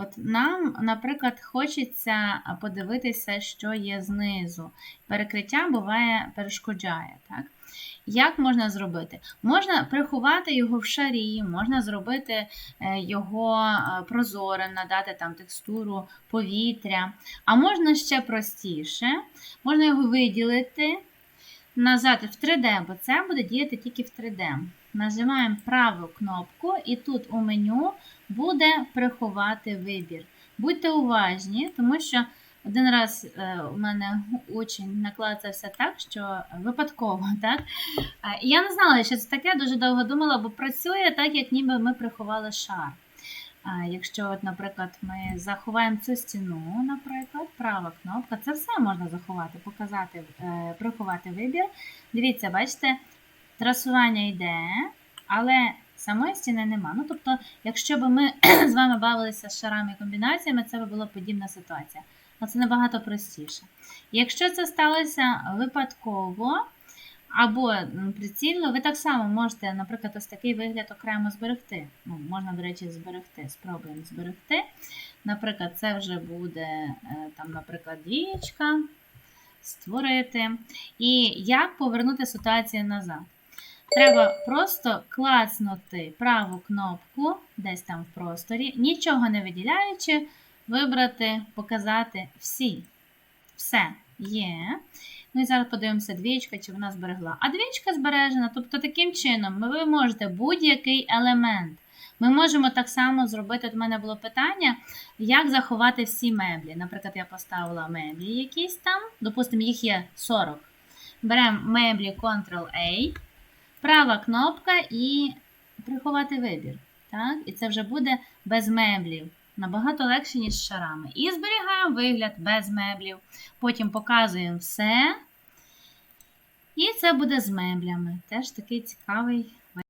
От нам, наприклад, хочеться подивитися, що є знизу. Перекриття буває перешкоджає. Так? Як можна зробити? Можна приховати його в шарі, можна зробити е, його е, прозорим, надати там текстуру повітря. А можна ще простіше, можна його виділити, нажати в 3D, бо це буде діяти тільки в 3D. Нажимаємо праву кнопку, і тут у меню буде приховати вибір. Будьте уважні, тому що один раз е, у мене учень наклацався так, що випадково, так? Я не знала, що це таке, дуже довго думала, бо працює так, як ніби ми приховали шар. Якщо, от, наприклад, ми заховаємо цю стіну, наприклад, права кнопка, це все можна заховати, показати, е, приховати вибір. Дивіться, бачите, трасування йде, але самої стіни нема. Ну, тобто, якщо б ми з вами бавилися з шарами і комбінаціями, це б була подібна ситуація. Але це набагато простіше. Якщо це сталося випадково або прицільно, ви так само можете, наприклад, ось такий вигляд окремо зберегти. Ну, можна, до речі, зберегти. Спробуємо зберегти. Наприклад, це вже буде, е, там, наприклад, дієчка. Створити. І як повернути ситуацію назад? Треба просто клацнути праву кнопку десь там в просторі, нічого не виділяючи, вибрати, показати всі. Все є. Ну і зараз подивимося, двічка, чи вона зберегла. А двічка збережена, тобто таким чином ви можете будь-який елемент. Ми можемо так само зробити. От у мене було питання, як заховати всі меблі. Наприклад, я поставила меблі якісь там, допустимо, їх є 40. Беремо меблі Ctrl-A, права кнопка і приховати вибір. Так? І це вже буде без меблів. Набагато легше, ніж з шарами. І зберігаємо вигляд без меблів. Потім показуємо все. І це буде з меблями. Теж такий цікавий